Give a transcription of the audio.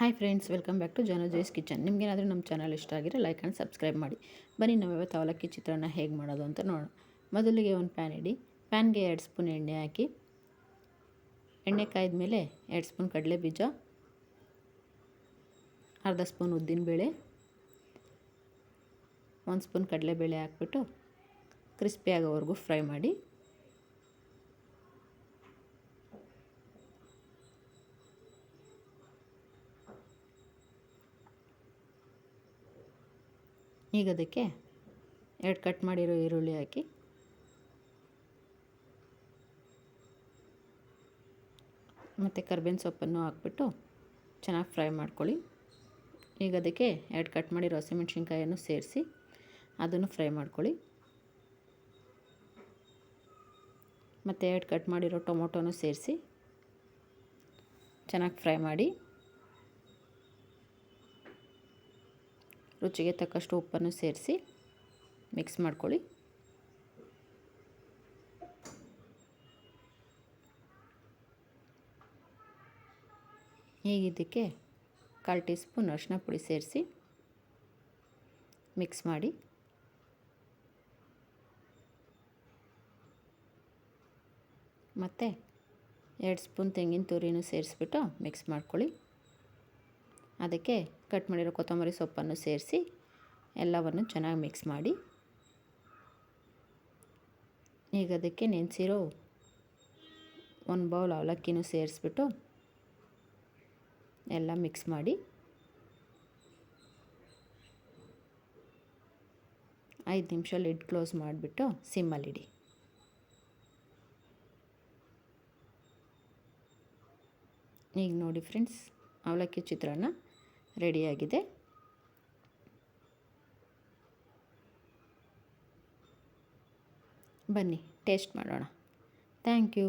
Hi friends, welcome back to Jai's kitchen. ನಿಮಗೇನಾದರೂ ನಮ್ಮ channel ಇಷ್ಟ ಆಗಿರೋ ಲೈಕ್ ಆ್ಯಂಡ್ ಸಬ್ಸ್ಕ್ರೈಬ್ ಮಾಡಿ. ಬನ್ನಿ ನಾವು ಇವತ್ತು ಅವಲಕ್ಕಿ ಚಿತ್ರಾನ್ನ ಹೇಗೆ ಮಾಡೋದು ಅಂತ ನೋಡೋಣ. ಮೊದಲಿಗೆ ಒಂದು ಪ್ಯಾನ್ ಇಡಿ. ಪ್ಯಾನ್ಗೆ ಎರಡು ಸ್ಪೂನ್ ಎಣ್ಣೆ ಹಾಕಿ, ಎಣ್ಣೆ ಕಾಯ್ದ ಮೇಲೆ ಎರಡು ಸ್ಪೂನ್ ಕಡಲೆ ಬೀಜ ಅರ್ಧ ಸ್ಪೂನ್ ಉದ್ದಿನಬೇಳೆ, ಒಂದು ಸ್ಪೂನ್ ಕಡಲೆಬೇಳೆ ಹಾಕ್ಬಿಟ್ಟು ಕ್ರಿಸ್ಪಿ ಆಗೋವರೆಗೂ ಫ್ರೈ ಮಾಡಿ. ಈಗ ಅದಕ್ಕೆ ಎರಡು ಕಟ್ ಮಾಡಿರೋ ಈರುಳ್ಳಿ ಹಾಕಿ. ಮತ್ತು ಕರ್ಬೇವಿನ ಸೊಪ್ಪನ್ನು ಹಾಕ್ಬಿಟ್ಟು ಚೆನ್ನಾಗಿ ಫ್ರೈ ಮಾಡ್ಕೊಳ್ಳಿ. ಈಗ ಅದಕ್ಕೆ ಎರಡು ಕಟ್ ಮಾಡಿರೋ ಹಸಿಮೆಣ್ಸಿನ್ಕಾಯನ್ನು ಸೇರಿಸಿ ಅದನ್ನು ಫ್ರೈ ಮಾಡ್ಕೊಳ್ಳಿ. ಮತ್ತು ಎರಡು ಕಟ್ ಮಾಡಿರೋ ಟೊಮೊಟೊನೂ ಸೇರಿಸಿ ಚೆನ್ನಾಗಿ ಫ್ರೈ ಮಾಡಿ. ರುಚಿಗೆ ತಕ್ಕಷ್ಟು ಉಪ್ಪನ್ನು ಸೇರಿಸಿ ಮಿಕ್ಸ್ ಮಾಡ್ಕೊಳ್ಳಿ. ಈಗ ಇದಕ್ಕೆ ಕಾಲು ಟೀ ಸ್ಪೂನ್ ಅರಿಶಿನ ಪುಡಿ ಸೇರಿಸಿ ಮಿಕ್ಸ್ ಮಾಡಿ. ಮತ್ತೆ ಎರಡು ಸ್ಪೂನ್ ತೆಂಗಿನ ತುರಿನೂ ಸೇರಿಸ್ಬಿಟ್ಟು ಮಿಕ್ಸ್ ಮಾಡ್ಕೊಳ್ಳಿ. ಅದಕ್ಕೆ ಕಟ್ ಮಾಡಿರೋ ಕೊತ್ತಂಬರಿ ಸೊಪ್ಪನ್ನು ಸೇರಿಸಿ ಎಲ್ಲವನ್ನು ಚೆನ್ನಾಗಿ ಮಿಕ್ಸ್ ಮಾಡಿ. ಈಗ ಅದಕ್ಕೆ ನೆನೆಸಿರೋ ಒಂದು ಬೌಲ್ ಅವಲಕ್ಕಿನೂ ಸೇರಿಸ್ಬಿಟ್ಟು ಎಲ್ಲ ಮಿಕ್ಸ್ ಮಾಡಿ ಐದು ನಿಮಿಷ ಲಿಡ್ ಕ್ಲೋಸ್ ಮಾಡಿಬಿಟ್ಟು ಸಿಮ್ಮಲ್ಲಿಡಿ ಈಗ ನೋಡಿ ಫ್ರೆಂಡ್ಸ್ ಅವಲಕ್ಕಿ ಚಿತ್ರಾನ್ನ ರೆಡಿಯಾಗಿದೆ. ಬನ್ನಿ ಟೇಸ್ಟ್ ಮಾಡೋಣ. Thank you.